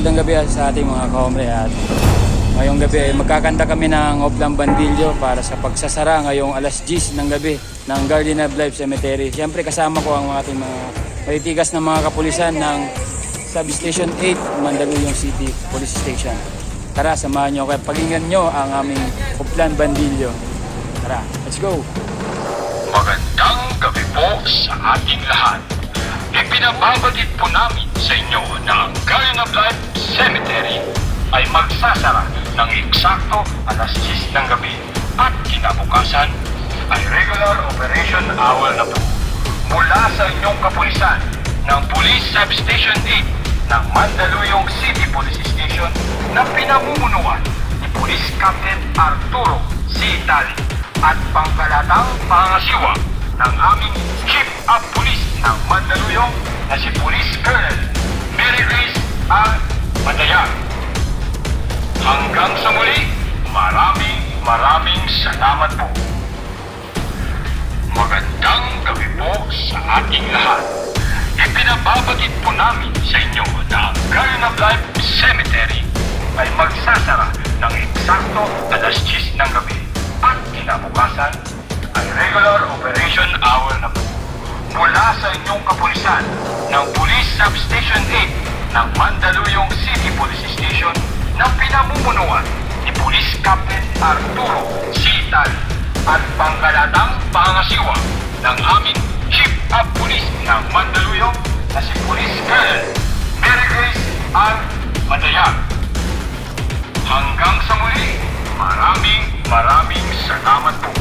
magandang gabi sa ating mga kaomre at ngayong gabi ay magkakanta kami ng Oplang Bandilyo para sa pagsasara ngayong alas 10 ng gabi ng Guardian of Life Cemetery. Siyempre kasama ko ang ating mga malitigas na mga kapulisan ng Substation 8, Mandaluyong City Police Station. Tara, samahan nyo kayo. Pakinggan nyo ang aming Oplan Bandilyo. Tara, let's go! Magandang gabi po sa ating lahat. Ipinababatid po namin sa inyo na ang Guardian of Life ay magsasara ng eksakto alas 10 ng gabi at kinabukasan ay regular operation hour na po. Mula sa inyong kapulisan ng Police Substation 8 ng Mandaluyong City Police Station na pinamumunuan ni Police Captain Arturo C. Tali at pangkalatang pangasiwa ng aming Chief of Police ng Mandaluyong na si Police Colonel Mary Grace R. Matayang. Hanggang sa muli, maraming maraming salamat po. Magandang gabi po sa ating lahat. Ipinababatid po namin sa inyo na ang Garden of Life Cemetery ay magsasara ng eksakto alas 10 ng gabi at kinabukasan ay regular operation hour na po. Mula sa inyong kapulisan ng Police Substation 8 ng Mandaluyong City Police Station pinamumunuan ni Police Captain Arturo. Tal at pangkalatang pangasiwa ng aming Chief of Police ng Mandaluyong na si Police Colonel Mary Grace R. Matayag. Hanggang sa muli, maraming maraming salamat po.